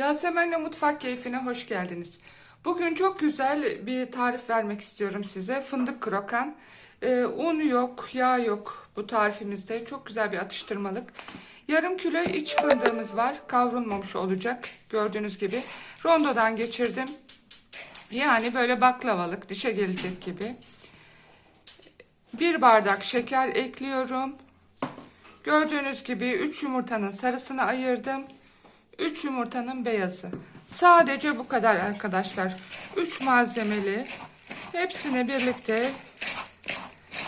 Yasemen'le Mutfak Keyfine hoş geldiniz. Bugün çok güzel bir tarif vermek istiyorum size. Fındık krokan. Ee, un yok, yağ yok bu tarifimizde. Çok güzel bir atıştırmalık. Yarım kilo iç fındığımız var. Kavrulmamış olacak. Gördüğünüz gibi. Rondodan geçirdim. Yani böyle baklavalık, dişe gelecek gibi. Bir bardak şeker ekliyorum. Gördüğünüz gibi 3 yumurtanın sarısını ayırdım. 3 yumurtanın beyazı. Sadece bu kadar arkadaşlar. 3 malzemeli. Hepsini birlikte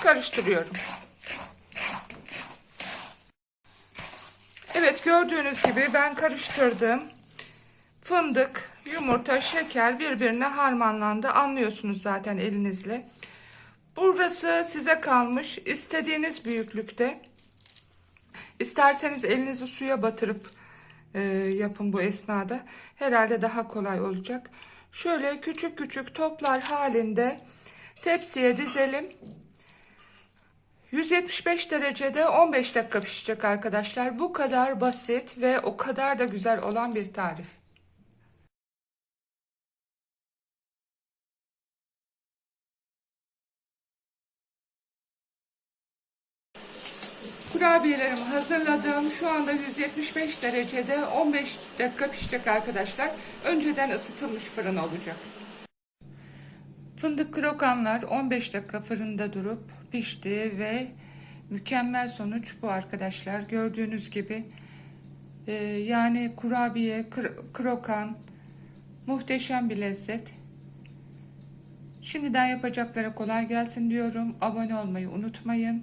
karıştırıyorum. Evet gördüğünüz gibi ben karıştırdım. Fındık, yumurta, şeker birbirine harmanlandı. Anlıyorsunuz zaten elinizle. Burası size kalmış. İstediğiniz büyüklükte. İsterseniz elinizi suya batırıp e, yapın bu esnada. Herhalde daha kolay olacak. Şöyle küçük küçük toplar halinde tepsiye dizelim. 175 derecede 15 dakika pişecek arkadaşlar. Bu kadar basit ve o kadar da güzel olan bir tarif. Kurabiyelerimi hazırladım. Şu anda 175 derecede 15 dakika pişecek arkadaşlar. Önceden ısıtılmış fırın olacak. Fındık krokanlar 15 dakika fırında durup pişti ve mükemmel sonuç bu arkadaşlar. Gördüğünüz gibi e, yani kurabiye, kr- krokan muhteşem bir lezzet. Şimdiden yapacaklara kolay gelsin diyorum. Abone olmayı unutmayın.